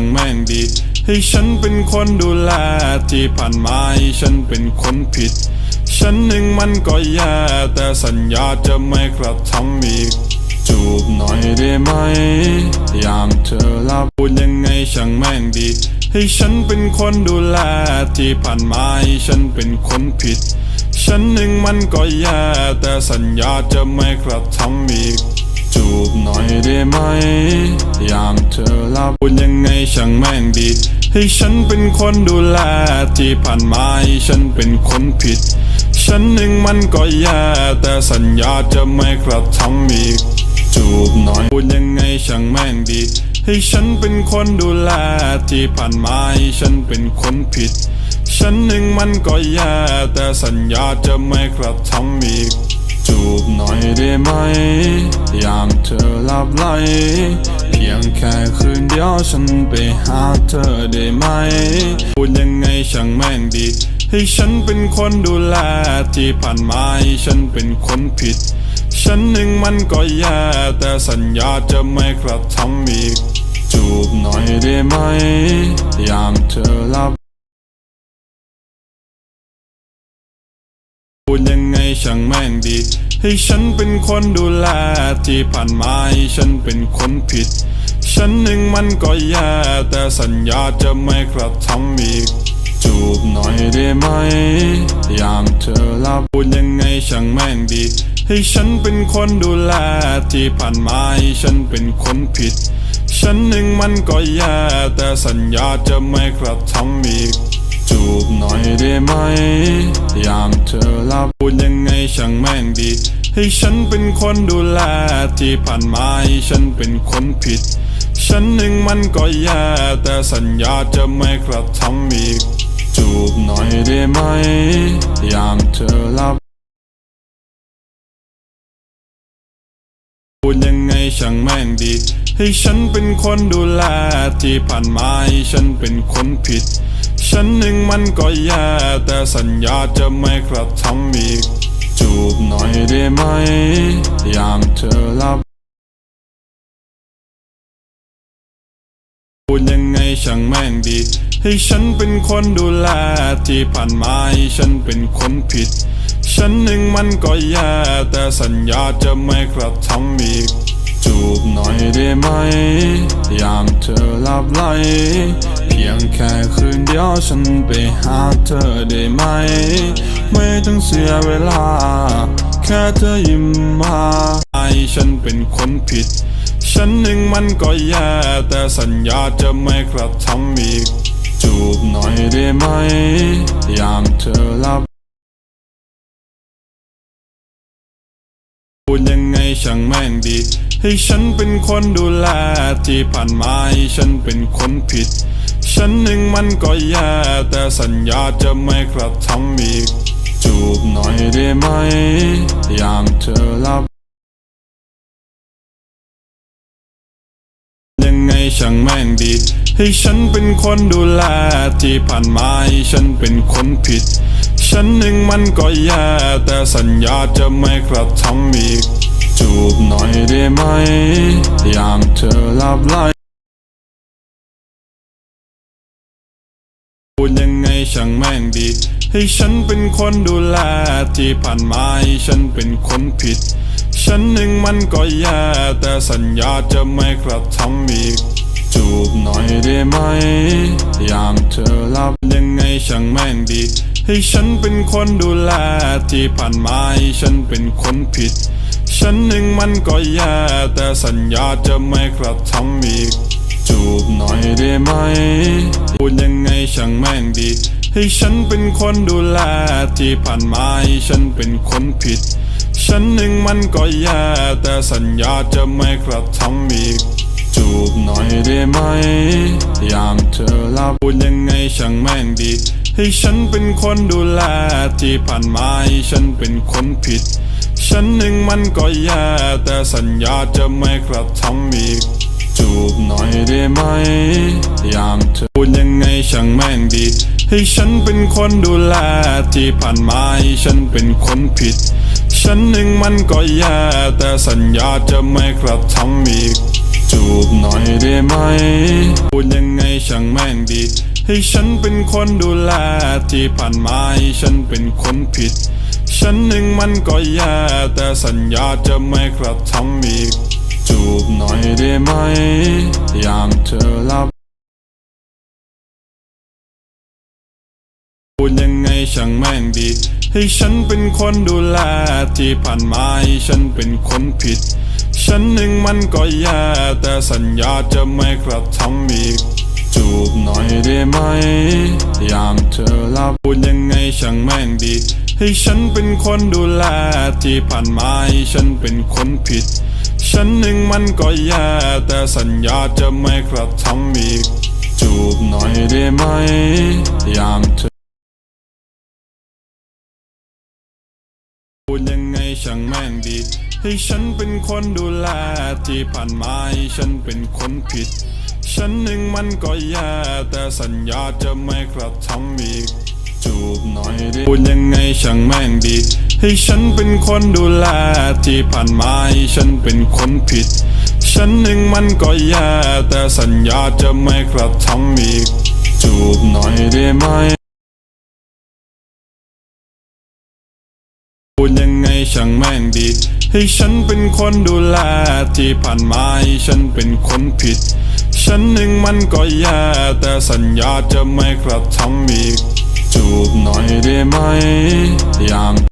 างแม่งดี ให้ฉันเป็นคนดูแลที่ผ่านมาให้ฉันเป็นคนผิด ฉันหนึ่งมันก็แย่แต่สัญญาจะไม่กระทำอีก จูบหน่อยได้ไหมยามเธอลับพูดยังไงช่างแม่งดี ให้ฉันเป็นคนดูแลที่ผ่านมาให้ฉันเป็นคนผิด ฉันหนึ่งมันก็แย่แต่สัญญาจะไม่กระทำอีก จูบหน่อยได้ไหม ยามเธอลับพูดยังไงช่างแม่งดี ให้ฉันเป็นคนดูแลที่ผ่านมาให้ฉันเป็นคนผิด ฉันหนึ่งมันก็แย่แต่สัญญาจะไม่กระทำอีก จูบหน่อยพูดยังไงช่างแม่งดี ให้ฉันเป็นคนดูแลที่ผ่านมาให้ฉันเป็นคนผิด ฉันหนึ่งมันก็แย่แต่สัญญาจะไม่กระทำอีก จูบหน่อยได้ไหมยามเธอหลับไหล เพียงแค่คืนเดียวฉันไปหาเธอได้ไหม พูดยังไงช่างแม่งดี ให้ฉันเป็นคนดูแลที่ผ่านมาให้ฉันเป็นคนผิด ฉันหนึ่งมันก็แย่แต่สัญญาจะไม่กระทำอีก จูบหน่อยได้ไหมยามเธอหลับพูดยังไงช่างแม่งดี ให้ฉันเป็นคนดูแลที่ผ่านมาให้ฉันเป็นคนผิด ฉันหนึ่งมันก็แย่แต่สัญญาจะไม่กระทำอีก จูบหน่อยได้ไหม ยามเธอลับพูดยังไงช่างแม่งดี ให้ฉันเป็นคนดูแลที่ผ่านมาให้ฉันเป็นคนผิด ฉันหนึ่งมันก็แย่แต่สัญญาจะไม่กระทำอีก จูบหน่อยได้ไหม ยามเธอลับพูดยัง ช่างแม่งดี ให้ฉันเป็นคนดูแลที่ผ่านมาให้ฉันเป็นคนผิด ฉันหนึ่งมันก็แย่แต่สัญญาจะไม่กระทำอีก จูบหน่อยได้ไหม ยามเธอหลับพูดยังไงช่างแม่งดี ให้ฉันเป็นคนดูแลที่ผ่านมาให้ฉันเป็นคนผิด ฉันหนึ่งมันก็แย่แต่สัญญาจะไม่กระทำอีก จูบหน่อยได้ไหมยามเธอหลับพูดยังไงช่างแม่งดี ให้ฉันเป็นคนดูแลที่ผ่านมาให้ฉันเป็นคนผิด ฉันหนึ่งมันก็แย่แต่สัญญาจะไม่กระทำอีก จูบหน่อยได้ไหมยามเธอหลับไหล พียงแค่คืนเดียวฉันไปหาเธอได้ไหม ไม่ต้องเสียเวลา แค่เธอยิ้มมาให้ฉันเป็นคนผิด ฉันหนึ่งมันก็แย่ แต่สัญญาจะไม่กระทำอีก จูบหน่อยได้ไหม ยามเธอหลับพูดยังไงช่างแม่งดี ให้ฉันเป็นคนดูแลที่ผ่านมาให้ฉันเป็นคนผิด ฉันหนึ่งมันก็แย่ แต่สัญญาจะไม่กระทำอีก จูบหน่อยได้ไหม ยามเธอหลับยังไงช่างแม่งดี ให้ฉันเป็นคนดูแล ที่ผ่านมาให้ฉันเป็นคนผิด ฉันหนึ่งมันก็แย่ แต่สัญญาจะไม่กระทำอีก จูบหน่อยได้ไหม ยามเธอหลับไหล ช่างแม่งดี ให้ฉันเป็นคนดูแลที่ผ่านมาให้ฉันเป็นคนผิด ฉันหนึ่งมันก็แย่แต่สัญญาจะไม่กระทำอีก จูบหน่อยได้ไหม ยามเธอหลับยังไงช่างแม่งดี ให้ฉันเป็นคนดูแลที่ผ่านมาให้ฉันเป็นคนผิด ฉันหนึ่งมันก็แย่แต่สัญญาจะไม่กระทำอีกจูบหน่อยได้ไหม พูดยังไงช่างแม่งดี ให้ฉันเป็นคนดูแลที่ผ่านมาให้ฉันเป็นคนผิด ฉันหนึ่งมันก็แย่แต่สัญญาจะไม่กระทำอีกจูบหน่อยได้ไหม ยามเธอลับพูดยังไงช่างแม่งดี ให้ฉันเป็นคนดูแลที่ผ่านมาให้ฉันเป็นคนผิด ฉันหนึ่งมันก็แย่แต่สัญญาจะไม่กระทำอีก จูบหน่อยได้ไหม ยามเธอพูดยังไงช่างแม่งดี ให้ฉันเป็นคนดูแลที่ผ่านมาให้ฉันเป็นคนผิด ฉันหนึ่งมันก็แย่แต่สัญญาจะไม่กระทำอีก จูบหน่อยได้ไหมพูดยังไงให้ฉันเป็นคนดูแลที่ผ่านมาให้ฉันเป็นคนผิด ฉันหนึ่งมันก็แย่แต่สัญญาจะไม่กระทำอีก จูบหน่อยได้ไหมยามเธอหลับ พูดยังไงช่างแม่งดี ให้ฉันเป็นคนดูแลที่ผ่านมาให้ฉันเป็นคนผิด ฉันหนึ่งมันก็แย่แต่สัญญาจะไม่กระทำอีก จูบหน่อยได้ไหม ยามเธอลับพูดยังไงช่างแม่งดี ให้ฉันเป็นคนดูแลที่ผ่านมาให้ฉันเป็นคนผิด ฉันหนึ่งมันก็แย่แต่สัญญาจะไม่กระทำอีก จูบหน่อยได้ไหม ยามเธอ พูดยังไงช่างแม่งดี ให้ฉันเป็นคนดูแลที่ผ่านมาให้ฉันเป็นคนผิด ฉันหนึ่งมันก็แย่แต่สัญญาจะไม่กระทำอีก จูบหน่อยดิพูดยังไงช่างแม่งดี ให้ฉันเป็นคนดูแลที่ผ่านมาให้ฉันเป็นคนผิด ฉันหนึ่งมันก็แย่แต่สัญญาจะไม่กระทำอีก จูบหน่อยได้ไหม ช่างแม่งดี ให้ฉันเป็นคนดูแลที่ผ่านมาให้ฉันเป็นคนผิด ฉันหนึ่งมันก็แย่แต่สัญญาจะไม่กระทำอีก จูบหน่อยได้ไหม ยาม